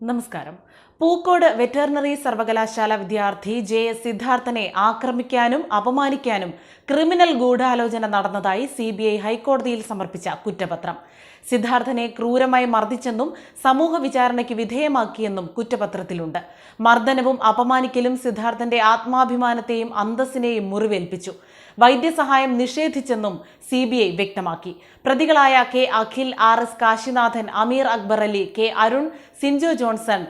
നമസ്കാരം. പൂക്കോട് വെറ്ററിനറി സർവകലാശാല വിദ്യാർത്ഥി ജെ എസ് സിദ്ധാർത്ഥനെ ആക്രമിക്കാനും അപമാനിക്കാനും ക്രിമിനൽ ഗൂഢാലോചന നടന്നതായി സി ബി ഐ ഹൈക്കോടതിയിൽ സമർപ്പിച്ച കുറ്റപത്രം. സിദ്ധാർത്ഥനെ ക്രൂരമായി മർദ്ദിച്ചെന്നും സമൂഹ വിചാരണയ്ക്ക് വിധേയമാക്കിയെന്നും കുറ്റപത്രത്തിലുണ്ട്. മർദ്ദനവും അപമാനിക്കലും സിദ്ധാർത്ഥന്റെ ആത്മാഭിമാനത്തെയും അന്തസ്സിനെയും മുറിവേൽപ്പിച്ചു. വൈദ്യസഹായം നിഷേധിച്ചെന്നും സി ബി ഐ വ്യക്തമാക്കി. പ്രതികളായ K Akhil R S Kashinathan Ameer Akbar Ali K Arun Sinjo Johnson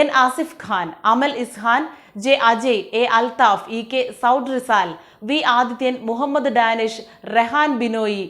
N Asif Khan Amal Ishan J Ajay A Althaf E K Saud Rizal V Adithyan Muhammad Danish Rehan Binoy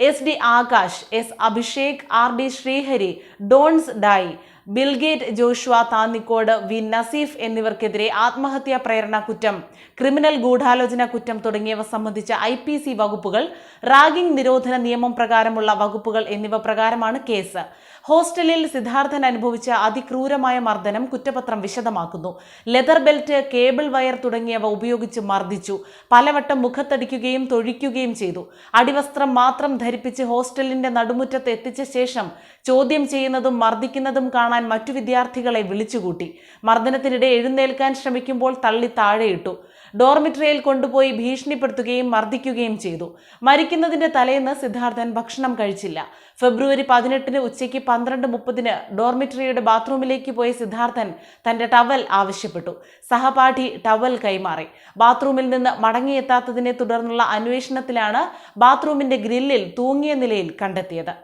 S D Akash S Abhishek R D Sreehari dawns dye Bill Gates Joshua Thannikode V. Naseef എന്നിവർക്കെതിരെ ആത്മഹത്യാ പ്രേരണ കുറ്റം criminal ഗൂഢാലോചന കുറ്റം തുടങ്ങിയവ സംബന്ധിച്ച I വകുപ്പുകൾ ragging നിരോധന നിയമം പ്രകാരമുള്ള വകുപ്പുകൾ എന്നിവ പ്രകാരമാണ് കേസ്. ഹോസ്റ്റലിൽ സിദ്ധാർത്ഥൻ അനുഭവിച്ച അതിക്രൂരമായ മർദ്ദനം കുറ്റപത്രം വിശദമാക്കുന്നു. ലെതർ ബെൽറ്റ് കേബിൾ വയർ തുടങ്ങിയവ ഉപയോഗിച്ച് മർദ്ദിച്ചു. പലവട്ടം മുഖത്തടിക്കുകയും തൊഴിക്കുകയും ചെയ്തു. അടിവസ്ത്രം മാത്രം ധരിപ്പിച്ച് ഹോസ്റ്റലിന്റെ നടുമുറ്റത്ത് എത്തിച്ച ശേഷം ചോദ്യം ചെയ്യുന്നതും മർദ്ദിക്കുന്നതും കാണാൻ മറ്റു വിദ്യാർത്ഥികളെ വിളിച്ചുകൂട്ടി. മർദ്ദനത്തിനിടെ എഴുന്നേൽക്കാൻ ശ്രമിക്കുമ്പോൾ തള്ളി താഴെയിട്ടു. ഡോർമിട്രിയിൽ കൊണ്ടുപോയി ഭീഷണിപ്പെടുത്തുകയും മർദ്ദിക്കുകയും ചെയ്തു. മരിക്കുന്നതിന്റെ തലേന്ന് സിദ്ധാർത്ഥൻ ഭക്ഷണം കഴിച്ചില്ല. ഫെബ്രുവരി പതിനെട്ടിന് ഉച്ചയ്ക്ക് പന്ത്രണ്ട് മുപ്പതിന് ഡോർമിട്രിയുടെ ബാത്റൂമിലേക്ക് പോയ സിദ്ധാർത്ഥൻ തന്റെ ടവൽ ആവശ്യപ്പെട്ടു. സഹപാഠി ടവൽ കൈമാറി. ബാത്റൂമിൽ നിന്ന് മടങ്ങിയെത്താത്തതിനെ തുടർന്നുള്ള അന്വേഷണത്തിലാണ് ബാത്റൂമിന്റെ ഗ്രില്ലിൽ തൂങ്ങിയ നിലയിൽ കണ്ടെത്തിയത്.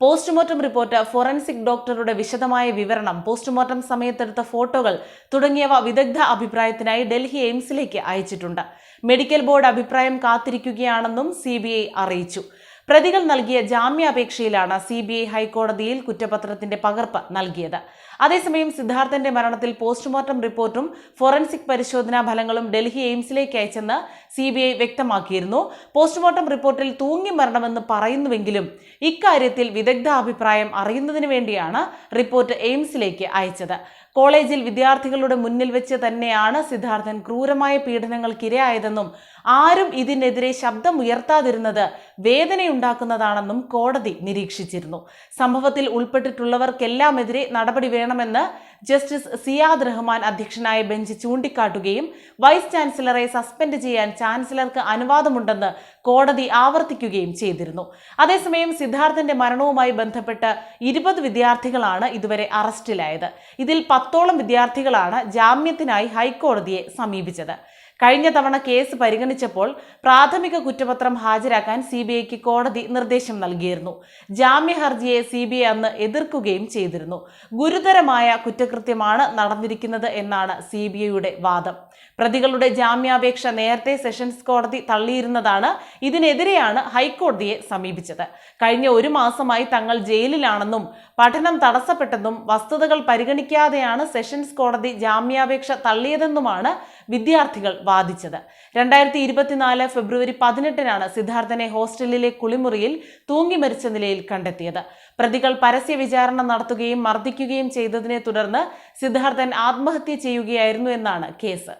പോസ്റ്റ്മോർട്ടം റിപ്പോർട്ട് ഫോറൻസിക് ഡോക്ടറുടെ വിശദമായ വിവരണം. പോസ്റ്റ്മോർട്ടം സമയത്തെടുത്ത ഫോട്ടോകൾ തുടങ്ങിയവ വിദഗ്ധ അഭിപ്രായത്തിനായി ഡൽഹി എയിംസിലേക്ക് അയച്ചിട്ടുണ്ട്. മെഡിക്കൽ ബോർഡ് അഭിപ്രായം കാത്തിരിക്കുകയാണെന്നും സി അറിയിച്ചു. പ്രതികൾ നൽകിയ ജാമ്യാപേക്ഷയിലാണ് സി ബി ഐ ഹൈക്കോടതിയിൽ കുറ്റപത്രത്തിന്റെ പകർപ്പ് നൽകിയത്. അതേസമയം സിദ്ധാർത്ഥന്റെ മരണത്തിൽ പോസ്റ്റ്മോർട്ടം റിപ്പോർട്ടും ഫോറൻസിക് പരിശോധനാ ഫലങ്ങളും ഡൽഹി എയിംസിലേക്ക് അയച്ചെന്ന് സി ബി ഐ വ്യക്തമാക്കിയിരുന്നു. പോസ്റ്റ്മോർട്ടം റിപ്പോർട്ടിൽ തൂങ്ങി മരണമെന്ന് പറയുന്നുവെങ്കിലും ഇക്കാര്യത്തിൽ വിദഗ്ധ അഭിപ്രായം അറിയുന്നതിന് വേണ്ടിയാണ് റിപ്പോർട്ട് എയിംസിലേക്ക് അയച്ചത്. കോളേജിൽ വിദ്യാർത്ഥികളുടെ മുന്നിൽ വെച്ച് തന്നെയാണ് സിദ്ധാർത്ഥൻ ക്രൂരമായ പീഡനങ്ങൾക്കിരയായതെന്നും ആരും ഇതിനെതിരെ ശബ്ദമുയർത്താതിരുന്നത് വേദനയുണ്ടാക്കുന്നതാണെന്നും കോടതി നിരീക്ഷിച്ചിരുന്നു. സംഭവത്തിൽ ഉൾപ്പെട്ടിട്ടുള്ളവർക്കെല്ലാമെതിരെ നടപടി വേണമെന്ന് ജസ്റ്റിസ് സിയാദ് റഹ്മാൻ അധ്യക്ഷനായ ബെഞ്ച് ചൂണ്ടിക്കാട്ടുകയും വൈസ് ചാൻസലറെ സസ്പെൻഡ് ചെയ്യാൻ ചാൻസലർക്ക് അനുവാദമുണ്ടെന്ന് കോടതി ആവർത്തിക്കുകയും ചെയ്തിരുന്നു. അതേസമയം സിദ്ധാർത്ഥന്റെ മരണവുമായി ബന്ധപ്പെട്ട് ഇരുപത് വിദ്യാർത്ഥികളാണ് ഇതുവരെ അറസ്റ്റിലായത്. ഇതിൽ പത്തോളം വിദ്യാർത്ഥികളാണ് ജാമ്യത്തിനായി ഹൈക്കോടതിയെ സമീപിച്ചത്. കഴിഞ്ഞ തവണ കേസ് പരിഗണിച്ചപ്പോൾ പ്രാഥമിക കുറ്റപത്രം ഹാജരാക്കാൻ സി ബി ഐക്ക് കോടതി നിർദ്ദേശം നൽകിയിരുന്നു. ജാമ്യ ഹർജിയെ സി ബി ഐ അന്ന് എതിർക്കുകയും ചെയ്തിരുന്നു. ഗുരുതരമായ കുറ്റകൃത്യമാണ് നടന്നിരിക്കുന്നത് എന്നാണ് സി ബി ഐയുടെ വാദം. പ്രതികളുടെ ജാമ്യാപേക്ഷ നേരത്തെ സെഷൻസ് കോടതി തള്ളിയിരുന്നതാണ്. ഇതിനെതിരെയാണ് ഹൈക്കോടതിയെ സമീപിച്ചത്. കഴിഞ്ഞ ഒരു മാസമായി തങ്ങൾ ജയിലിലാണെന്നും പഠനം തടസ്സപ്പെട്ടെന്നും വസ്തുതകൾ പരിഗണിക്കാതെയാണ് സെഷൻസ് കോടതി ജാമ്യാപേക്ഷ തള്ളിയതെന്നുമാണ് വിദ്യാർത്ഥികൾ വാദിച്ചത് രണ്ടായിരത്തി ഇരുപത്തിനാല് ഫെബ്രുവരി പതിനെട്ടിനാണ് സിദ്ധാർത്ഥനെ ഹോസ്റ്റലിലെ കുളിമുറിയിൽ തൂങ്ങി മരിച്ച നിലയിൽ കണ്ടെത്തിയത്. പ്രതികൾ പരസ്യ വിചാരണ നടത്തുകയും മർദ്ദിക്കുകയും ചെയ്തതിനെ തുടർന്ന് സിദ്ധാർത്ഥൻ ആത്മഹത്യ ചെയ്യുകയായിരുന്നു എന്നാണ് കേസ്.